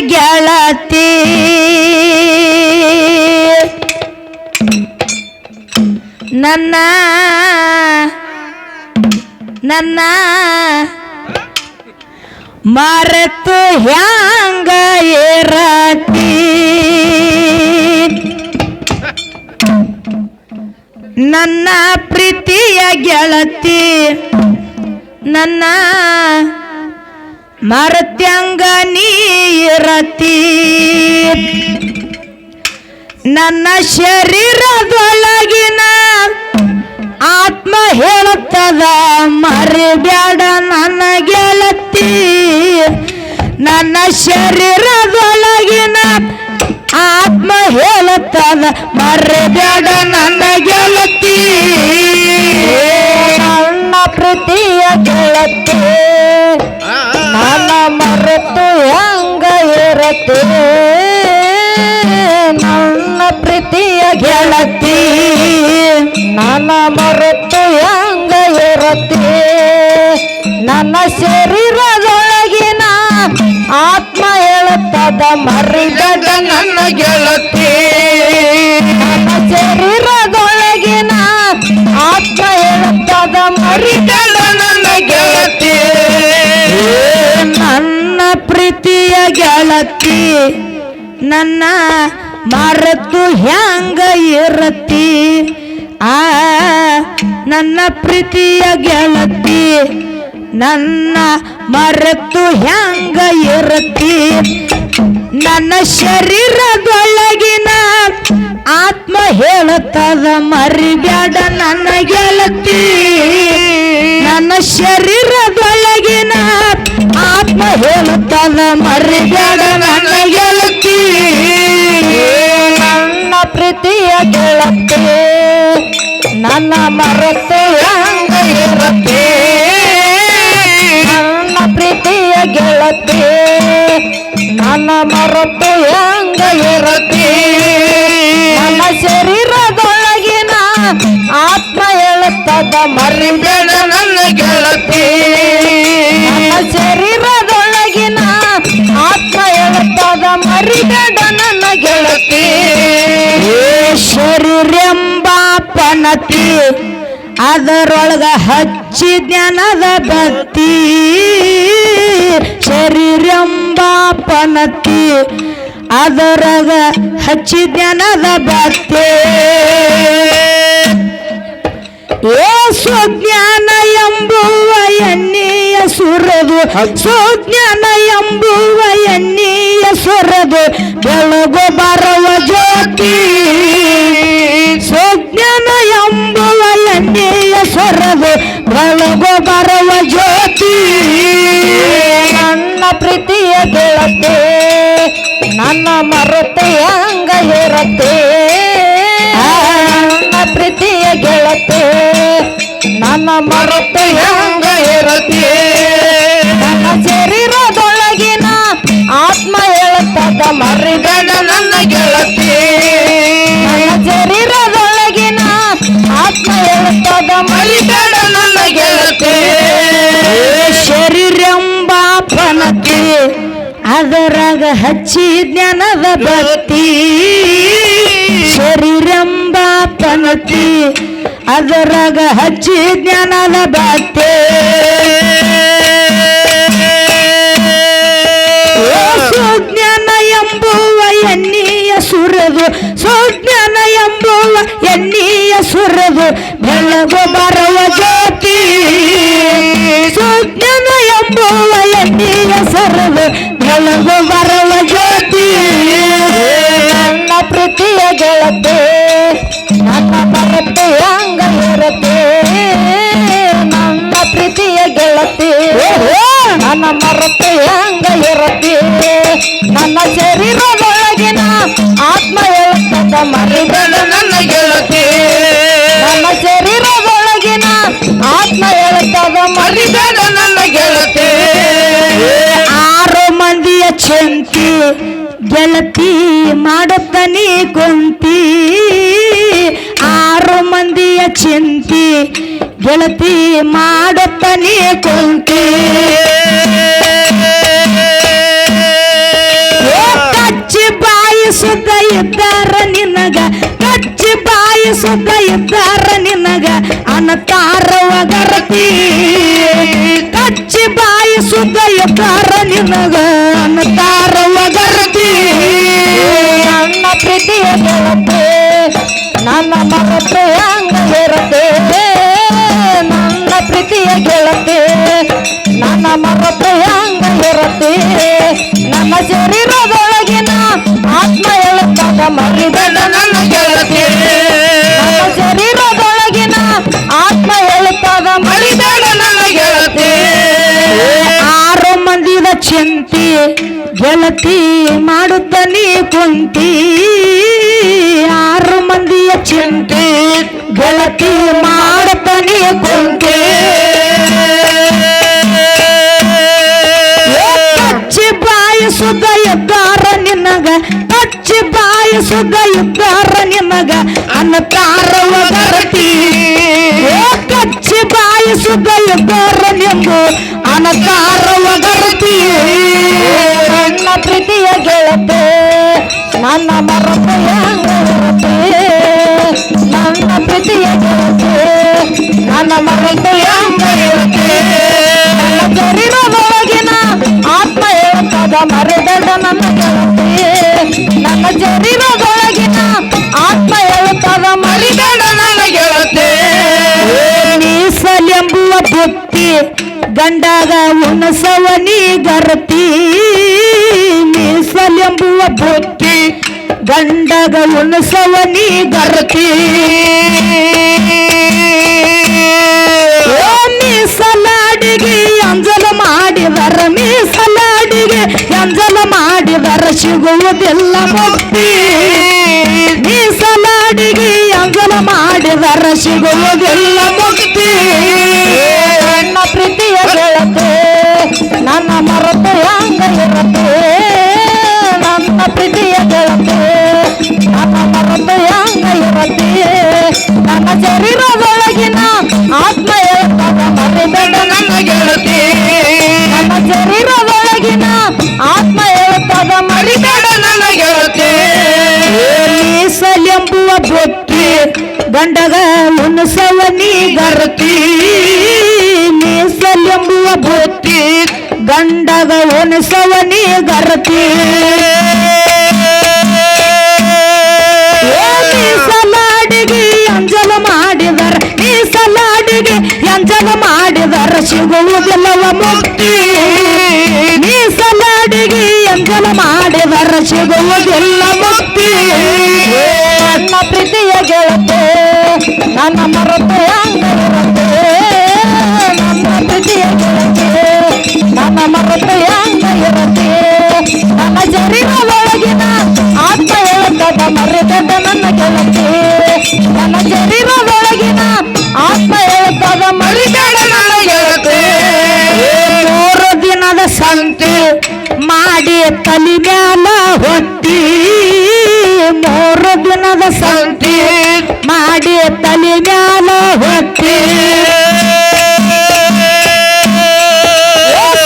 ಗೆಳತಿ. ನನ್ನ ನನ್ನ ಮರೆತು ಹ್ಯಾಂಗ ಏರತಿ? ನನ್ನ ಪ್ರೀತಿಯ ಗೆಳತಿ ನನ್ನ ಮರತ್ಯಂಗ ನೀರತಿ ನನ್ನ ಶರೀರದೊಳಗಿನ ಆತ್ಮ ಹೇಳುತ್ತದ ಮರಿಬೇಡ ನನ್ನ ಗೆಳತಿ ನನ್ನ ಶರೀರದೊಳಗಿನ ಆತ್ಮ ಹೇಳುತ್ತದ ಮರಿಬೇಡ ನನ್ನ ಗೆಳತಿ ನನ್ನ ಪ್ರೀತಿಯ ಗೆಳತಿ, ನನ್ನ ಮರೆತು ಹೆಂಗ ಇರತಿ? ನನ್ನ ಶರೀರದೊಳಗಿನ ಆತ್ಮ ಹೇಳುತ್ತದ ಮರಿದ ನನ್ನ ಗೆಳತಿ. ನನ್ನ ಶರೀರದೊಳಗಿನ ಆತ್ಮ ಹೇಳುತ್ತದ ಮರಿಬೇಡ ನನ್ನ ಗೆಳತಿ. ನನ್ನ ಪ್ರೀತಿಯ ಗೆಳತಿ ನನ್ನ ಮರೆತು ಹ್ಯಾಂಗ ಇರತಿ ಆ, ನನ್ನ ಪ್ರೀತಿಯ ಗೆಳತಿ, ನನ್ನ ಮರತು ಹ್ಯಾಂಗ ಇರತ್ತಿ? ನನ್ನ ಶರೀರದೊಳಗಿನ ಆತ್ಮ ಹೇಳುತ್ತದ ಮರಿಬ್ಯಾಡ ನನ್ನ ಗೆಳತಿ. ನನ್ನ ಶರೀರದೊಳಗಿನ ಆತ್ಮ ಹೇಳುತ್ತದ ಮರಿಬೇಡ ನನ್ನ ಗೆಳತಿ. ನನ್ನ ಪ್ರೀತಿಯ ಗೆಳತಿ, ನನ್ನ ಮರತೆ ಹಂಗ ಇರತ್ತೆ? ನನ್ನ ಪ್ರೀತಿಯ ಗೆಳತಿ, ನನ್ನ ಮರತೆ ಹೆಂಗ ಇರತ್ತೆ? ನನ್ನ ಶರೀರದೊಳಗಿನ ಆತ್ಮ ಹೇಳುತ್ತದ ಮರಿಬೇಡ ಬೇಡ ನನ್ನ ಗೆಳತಿ. ನನ್ನ ಮರಿಬೇಡ ನನ್ನ ಗೆಳತಿ. ಪನತಿ ಅದರೊಳಗ ಹಚ್ಚಿ ಜ್ಞಾನದ ಬತ್ತಿ ಶರೀರೆಂಬ ಪನತಿ ಅದರಗ ಹಚ್ಚಿ ಜ್ಞಾನದ ಸುಜ್ಞಾನ ಎಂಬುವ ಎಣ್ಣೆಯ ಸುರದು. ಸುಜ್ಞಾನ ಎಂಬುವ ಎಣ್ಣೆಯ ಸುರದು. ಬೆಳಗು ಬರುವ ಜ್ಯೋತಿ. ಸುಜ್ಞಾನ ಎಂಬುವ ಎಣ್ಣೆಯ ಸುರದು. ಬೆಳಗು ಬರುವ ಜ್ಯೋತಿ. ನನ್ನ ಪ್ರೀತಿಯ ಗೆಳತಿ ನನ್ನ ಮರತೆ ಅಂಗ ಇರತ್ತೆ. ನನ್ನ ಮರೆತು ಹೆಂಗ ಇರತ್ತೆ ನನ್ನ ಶರೀರದೊಳಗಿನ ಆತ್ಮ ಹೇಳುತ್ತದ ಮರಿಬೇಡ ನನ್ನ ಗೆಳತಿ. ನನ್ನ ಶರೀರದೊಳಗಿನ ಆತ್ಮ ಹೇಳುತ್ತದ ಬೇಡ ನನ್ನ ಗೆಳತಿ. ಶರೀರೆಂಬ ಪನತಿ ಅದರಾಗ ಹಚ್ಚಿ ಜ್ಞಾನದ ಭಕ್ತಿ. ಶರೀರೆಂಬ ಪನತಿ ಅದರಾಗ ಹಚ್ಚಿ ಜ್ಞಾನದ ಭಕ್ತಿ ಸುಜ್ಞಾನ ಎಂಬುವ ಎಣ್ಣೆಯ ಸುರದು, ಸುಜ್ಞಾನ ಎಂಬುವ ಎಣ್ಣೆಯ ಸುರದು ಬೆಳಗು ಬರುವ ಜ್ಯೋತಿ. ಸುಜ್ಞಾನ ಎಂಬುವ ಎಣ್ಣೆಯ ಸುರದು ಬೆಳಗು ಬರುವ ಜ್ಯೋತಿ. ನನ್ನ ಪ್ರೀತಿಯ ಗೆಳತಿ ಮರೆತು ಹೆಂಗ ನನ್ನ ಪ್ರೀತಿಯ ಗೆಳತಿ. ನನ್ನ ಮರೆತು ಹೆಂಗ ಇರತ್ತೆ ನನ್ನ ಶರೀರದೊಳಗಿನ ಆತ್ಮ ಹೇಳುತ್ತ ಮರಿದಳ ನನ್ನ ಗೆಳತಿ. ನನ್ನ ಶರೀರದೊಳಗಿನ ಆತ್ಮ ಹೇಳುತ್ತದ ಮರಿದಳ ನನ್ನ ಗೆಳತಿ. ಆರು ಮಂದಿಯ ಚಂತಿ ಗೆಳತಿ ಮಾಡುತ್ತನಿ ಕುಂತಿ ಚಿಂತಿ ಗೆಳತಿ ಮಾಡತ್ತನೇ ಕುಂತಿ. ಕಚ್ಚಿ ಬಾಯಿ ಸುದ್ದ ಇದ್ದಾರ ನಿನಗ, ಕಚ್ಚಿ ಬಾಯಿ ಇದ್ದಾರ ನಿನಗ ಅನತಾರ ಒಗರತಿ ಕಚ್ಚಿ ಬಾಯಿ ಇದ್ದಾರ ನಿನಗ ಅನತಾರ ಒಗರತಿ ನನ್ನ ಪ್ರೀತಿಯ ಗೆಳತಿ, ನನ್ನ ಮಗ ಪ್ರಿಯಾಂಗ ಇರತೆ ನನ್ನ ಪ್ರೀತಿಯ ಗೆಳತಿ, ನನ್ನ ಮರತೆ ಹಂಗ ಇರತೆ ನನ್ನ ಶರೀರದೊಳಗಿನ ಆತ್ಮ ಹೇಳುತ್ತಾಗ ಮರಿದ ನನ್ನ ನನ್ನ ಶರೀರದೊಳಗಿನ ಆತ್ಮ ಚಿಂತಿ ಗೆಳತಿ ಮಾಡುತ್ತ ನೀ ಕುಂತಿ ಆರು ಮಂದಿಯ ಚಿಂತಿ ಗೆಳತಿ ಮಾಡುತ್ತ ನೀ ಕುಂತಿ ಏ ಕಚ್ಚಿ ಬಾಯಿ ಸುದ್ದ ಇದ್ದಾರ ನಿನಗ ಕಚ್ಚಿ ಬಾಯಿ ಸುದ್ದ ಇದ್ದಾರ ನಿನಗ ಅನ್ನತಾರ ಒಗರತಿ ಏ ಕಚ್ಚಿ ಬಾಯಿ ಸುದ್ದ ಇದ್ದಾರ ನಿಂದು ಅನ್ನತಾರ ಒಗರತಿ ನನ್ನ ಪ್ರೀತಿಯ ಗೆಳತಿ ನನ್ನ ಮರತೆ ಹಂಗ ಇರತೆ ನನ್ನ ಪ್ರೀತಿಯ ಗೆಳತಿ ನನ್ನ ಮರತೆ ಹಂಗ ಇರತೆ ನನ್ನ ಶರೀರದೊಳಗಿನ ಆತ್ಮ ಹೇಳುತ್ತದ ಮರೆಬೇಡ ನನ್ನ ಗೆಳತಿ ನನ್ನ ಶರೀರದೊಳಗಿನ ಆತ್ಮ ಹೇಳುತ್ತದ ಮರಿಬೇಡ ಮರಿಬೇಡ ನನ್ನ ಗೆಳತಿ ಮೀಸಲೆಂಬುವ ಬುತ್ತಿ ಗಂಡಾಗ ಉಣಸವನಿ ಗರತಿ ಮೀಸಲೆಂಬುವ ಬುತ್ತಿ ಗಂಡಗ ಉಣಸವನಿ ಗರತಿ. ಮೀಸಲಾಡಿಗೆ ಅಂಜಲ ಮಾಡಿದರ, ಮೀಸಲಾಡಿಗೆ ಅಂಜಲ ಮಾಡಿದರ ಸಿಗುವುದಿಲ್ಲ ಮುಕ್ತಿ ಮೀಸಲಾಡಿಗೆ ಅಂಜಲ ಮಾಡಿದರ ಸಿಗುವುದಿಲ್ಲ ಮುಕ್ತಿ ಶರೀರದೊಳಗಿನ ಆತ್ಮ ಹೇಳ್ತದ ಮರಿಬೇಡ ನನ್ನ ಗೆಳತಿ. ನನ್ನ ಶರೀರದೊಳಗಿನ ಆತ್ಮ ಹೇಳ್ತದ ಮರಿಬೇಡ ನನ್ನ ಗೆಳತಿ. ಮೀಸಲೆಂಬುವ ಬುತ್ತಿ ಗಂಡಗ ಉಣಸವನಿ ಗರತಿ. ಮೀಸಲೆಂಬುವ ಬೊಟ್ಟಿ ಗಂಡಗ ಉಣಸವನಿ ಗರತಿ. ಸಿಗುವುದಿಲ್ಲವ ಮುಕ್ತಿ ಮೀಸಲಾಡಿಗೆ ಮಾಡಿ ಮಾಡಿದರ ಸಿಗುವುದಿಲ್ಲ ಮುಕ್ತಿ ನನ್ನ ಪ್ರೀತಿಯ ಗೆಳತೆ ನನ್ನ ಮರತೆ ಅಂಗರತೆ ನನ್ನ ಪ್ರೀತಿಯ ಗೆಳತೆ ನನ್ನ ಮರತೆ ಅಂಗರತೆ ನನ್ನ ಜರಿನ ಒಳಗಿನ ಆತ್ಮ ಹೇಳುತ್ತದ ಮರೆತದ ನನ್ನ ಗೆಳತೆ. ನನ್ನ ಮಾಡಿ ತಲಿ ಮ್ಯಾಲ ಹೊತ್ತಿ ಮೂರು ದಿನದ ಸಂತೆ ಮಾಡಿ ತಲಿ ಮ್ಯಾಲ ಹೊತ್ತಿ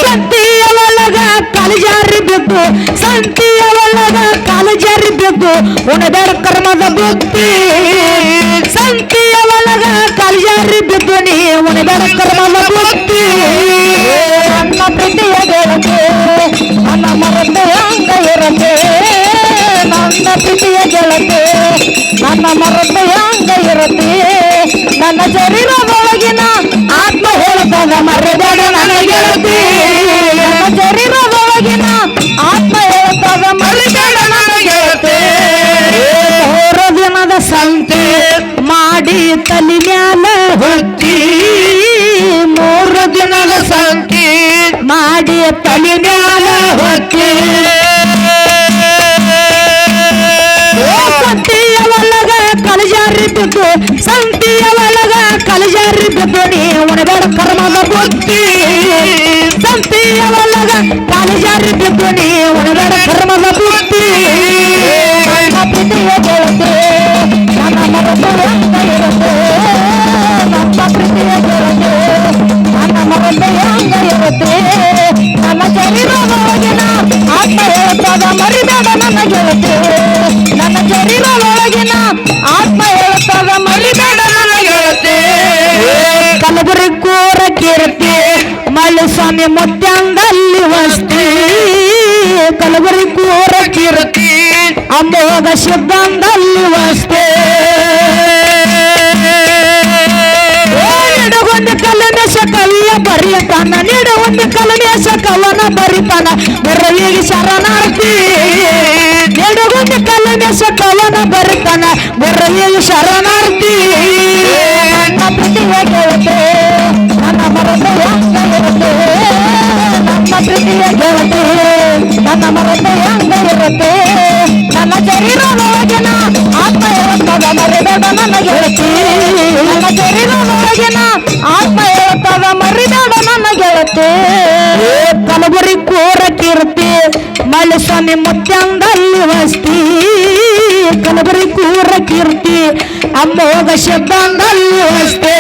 ಸಂತಿಯ ಒಳಗ ಕಾಲಜಾರಿ ಬಿದ್ದು, ಸಂತಿಯ ಒಳಗ ಕಾಲಜಾರಿ ಬಿದ್ದು, ಉಣಬೇಡ ಕರ್ಮದ ಬುದ್ಧಿ ಸಂತಿಯ ಒಳಗ ಕಾಲಜಾರಿ ಬಿದ್ದು, ನೀ ಉಣಬೇಡ ಕರ್ಮದ ಬುದ್ಧಿ ನನ್ನ ಪ್ರೀತಿಯ ಗೆಳತಿ ನನ್ನ ಮರತೆ ಹಂಗ ಇರತೆ ನನ್ನ ಪ್ರೀತಿಯ ಗೆಳತೆ, ನನ್ನ ಮರತೆ ಹಂಗ ಇರತೆ ನನ್ನ ಶರೀರದೊಳಗಿನ ಆತ್ಮ ಹೇಳ್ತದ ಮರೆಬೇಡ ನನ್ನ ಗೆಳತಿ. ನನ್ನ ಶರೀರದೊಳಗಿನ ಆತ್ಮ ಹೇಳ್ತದ ಮರಿಬೇಡ ನನ್ನ ಗೆಳತಿ. ಮೂರು ದಿನದ ಸಂತೆ ಮಾಡಿ ತಲೆ ಮ್ಯಾಲ ಹೊತ್ತಿ, ಮೂರು ದಿನದ ಸಂತೆ ಮಾಡಿ ತಲಿ ಮ್ಯಾಲ ಹೊತ್ತಿ ಓ ಸಂತಿಯ ಒಳಗ ಕಲಜಾರಿ ಬಿದ್ದು ಸಂತಿಯ ಒಳಗ ಕಲಜಾರಿ ಬಿದ್ದು ನೀ ಉಣಬೇಡ ಕರ್ಮದ ಬುದ್ಧಿ ಸಂತಿಯ ಮೈಲಸನಿ ಮುತ್ಯಾಂದಲ್ಲಿ ವಸ್ತಿ ಕಲಬುರಿ ಕೂರ ಕಿರತಿ ಅಮೋಘ ಸಿದ್ಧಾಂದಲ್ಲಿ ವಸ್ತಿ. ನಿಡಗೊಂದು ಕಲನೇಶ ಕವಿಯ ನೀಡ ಒಂದು ಕಲನೇಶ ಕವನ ಬರೀತಾನ ಬರವಿಗೆ ಶರಣಾರ್ಥಿ. ನಿಡಗೊಂದು ಕಲನೇಶ ಕವನ ಬರೀತಾನ ಬರವಿಗೆ ಶರಣಾರ್ಥಿ ಕಲಬುರಿ ಕೂರ ಕೀರ್ತಿ ಮಲಸ್ವಾಮಿ ಮುತ್ಯಾಂದಲ್ಲಿ ವಸ್ತಿ. ಕಲಬುರಿ ಕೂರ ಕೀರ್ತಿ ಅಮ್ಮೋಗ ಶಬ್ದಂದಲ್ಲಿ ವಸ್ತಿ.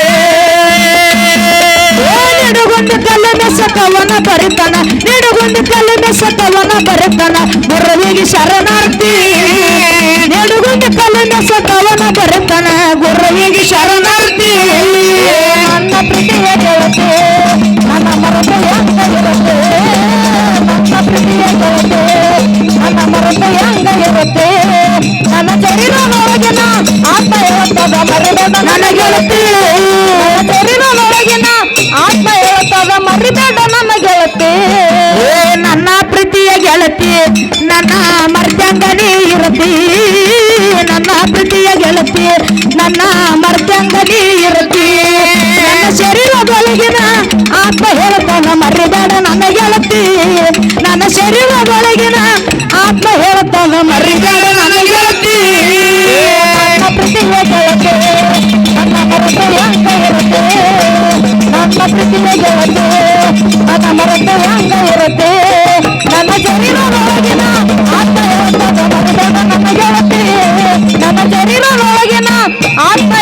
ನಿಡುಗೊಂದು ಕಲಮೆಸ ಕವನ ಬರಿತಾನ ನಿಡುಗೊಂದು ಕಲಮೆಸ ಕವನ ಬರಿತಾನ, ಗುರುವಿಗೆ ಶರಣಾರ್ಥಿ. ನಿಡುಗೊಂದು ಕಲಮೆಸ ಕವನ ಬರಿತಾನ, ಗುರುವಿಗೆ ಶರಣಾರ್ಥಿ ಇರುತ್ತದ ಮರಿಬೇಡ ನನ್ನ ಗೆಳತಿ ನನ್ನ ಶರೀರದೊಳಗಿನ ಆತ್ಮ ಇರುತ್ತದ ಮರಿಬೇಡ ನನ್ನ ಗೆಳತಿ ಏ ನನ್ನ ಪ್ರೀತಿಯ ಗೆಳತಿ ನನ್ನ ಮರ್ತ್ಯಂಗನಿ ಇರತಿ ನನ್ನ ಪ್ರೀತಿಯ ಗೆಳತಿ ನನ್ನ ಮರ್ತ್ಯಂಗನಿ ಇರತಿ ನನ್ನ ಶರೀರದೊಳಗಿನ ಆತ್ಮ ಹೇಳ್ತಾನ ಮರಿಬೇಡ ನನ್ನ ಗೆಳತಿ ನನ್ನ ಶರೀರದೊಳಗಿನ ಆತ್ಮ ಹೇಳ್ತಾನ ಮರಿಬೇಡ ಆತ್ಮ